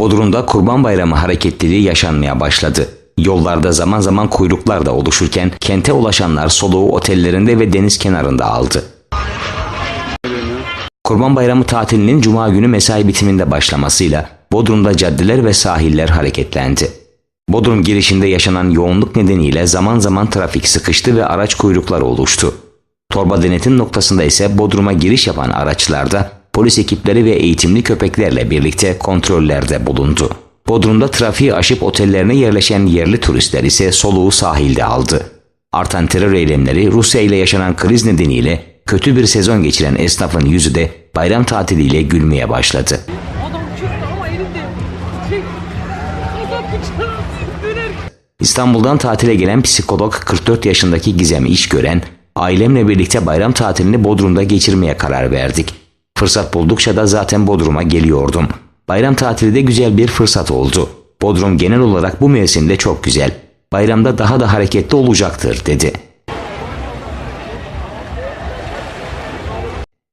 Bodrum'da Kurban Bayramı hareketliliği yaşanmaya başladı. Yollarda zaman zaman kuyruklar da oluşurken kente ulaşanlar soluğu otellerinde ve deniz kenarında aldı. Kurban Bayramı tatilinin cuma günü mesai bitiminde başlamasıyla Bodrum'da caddeler ve sahiller hareketlendi. Bodrum girişinde yaşanan yoğunluk nedeniyle zaman zaman trafik sıkıştı ve araç kuyrukları oluştu. Torba denetim noktasında ise Bodrum'a giriş yapan araçlarda polis ekipleri ve eğitimli köpeklerle birlikte kontrollerde bulundu. Bodrum'da trafiği aşıp otellerine yerleşen yerli turistler ise soluğu sahilde aldı. Artan terör eylemleri Rusya ile yaşanan kriz nedeniyle kötü bir sezon geçiren esnafın yüzü de bayram tatiliyle gülmeye başladı. Şey. İstanbul'dan tatile gelen psikolog 44 yaşındaki Gizem iş gören, ailemle birlikte bayram tatilini Bodrum'da geçirmeye karar verdik. Fırsat buldukça da zaten Bodrum'a geliyordum. Bayram tatili de güzel bir fırsat oldu. Bodrum genel olarak bu mevsimde çok güzel. Bayramda daha da hareketli olacaktır dedi.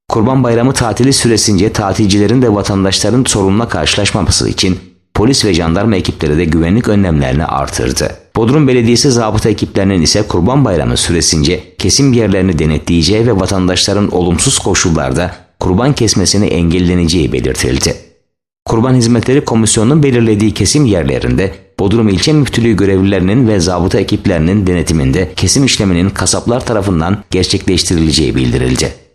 Kurban Bayramı tatili süresince tatilcilerin de vatandaşların sorunla karşılaşmaması için polis ve jandarma ekipleri de güvenlik önlemlerini artırdı. Bodrum Belediyesi zabıta ekiplerinin ise Kurban Bayramı süresince kesim yerlerini denetleyeceği ve vatandaşların olumsuz koşullarda kurban kesmesini engelleneceği belirtildi. Kurban Hizmetleri Komisyonu'nun belirlediği kesim yerlerinde Bodrum İlçe Müftülüğü görevlilerinin ve zabıta ekiplerinin denetiminde kesim işleminin kasaplar tarafından gerçekleştirileceği bildirildi.